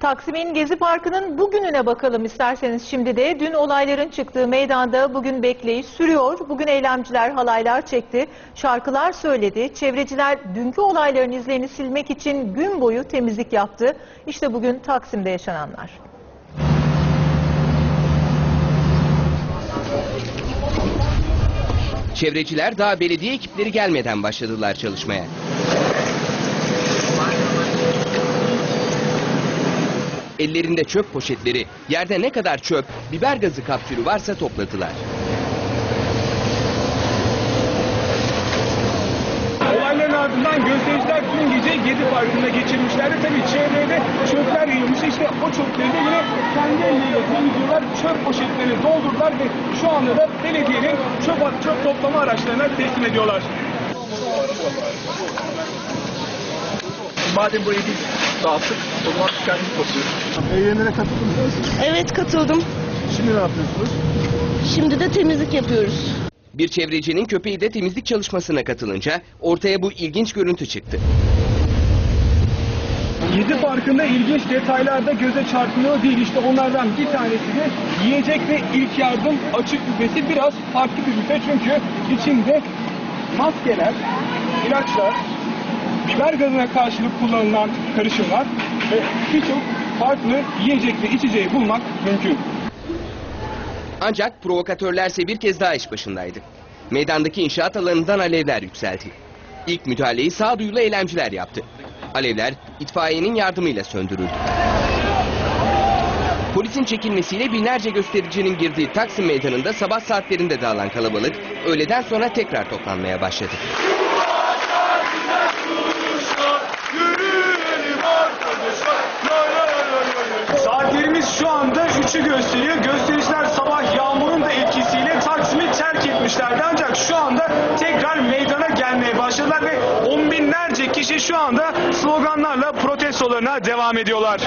Taksim'in Gezi Parkı'nın bugününe bakalım isterseniz şimdi de. Dün olayların çıktığı meydanda bugün bekleyiş sürüyor. Bugün eylemciler halaylar çekti, şarkılar söyledi. Çevreciler dünkü olayların izlerini silmek için gün boyu temizlik yaptı. İşte bugün Taksim'de yaşananlar. Çevreciler daha belediye ekipleri gelmeden başladılar çalışmaya. Ellerinde çöp poşetleri, yerde ne kadar çöp, biber gazı kapsülü varsa topladılar. Olayların ardından göstericiler tüm gece Gezi Parkı'nda geçirmişlerdi. Tabii çevrede çöpler yığılmış. İşte o çöpleri de yine kendi elleriyle temizliyorlar. Çöp poşetlerini doldurdular ve şu anda da belediyenin çöp, çöp toplama araçlarına teslim ediyorlar. Madem burayı biz dağıttık, o zaman kendimiz topluyoruz. Eğlenlere katıldınız mı? Evet katıldım. Şimdi ne yapıyorsunuz? Şimdi de temizlik yapıyoruz. Bir çevrecinin köpeği de temizlik çalışmasına katılınca ortaya bu ilginç görüntü çıktı. Gezi Parkı'nda ilginç detaylar da göze çarpmıyor değil. İşte onlardan bir tanesi de yiyecek ve ilk yardım açık büfesi. Biraz farklı bir büfe çünkü içinde maskeler, ilaçlar, biber gazına karşılık kullanılan karışımlar ve birçok farklı yiyecek ve içeceği bulmak mümkün. Ancak provokatörlerse bir kez daha iş başındaydı. Meydandaki inşaat alanından alevler yükseldi. İlk müdahaleyi sağduyulu eylemciler yaptı. Alevler itfaiyenin yardımıyla söndürüldü. Polisin çekilmesiyle binlerce göstericinin girdiği Taksim Meydanı'nda sabah saatlerinde dağılan kalabalık öğleden sonra tekrar toplanmaya başladı. 3'ü gösteriyor. Göstericiler sabah yağmurun da etkisiyle Taksim'i terk etmişlerdi. Ancak şu anda tekrar meydana gelmeye başladılar ve on binlerce kişi şu anda sloganlarla protestolarına devam ediyorlar.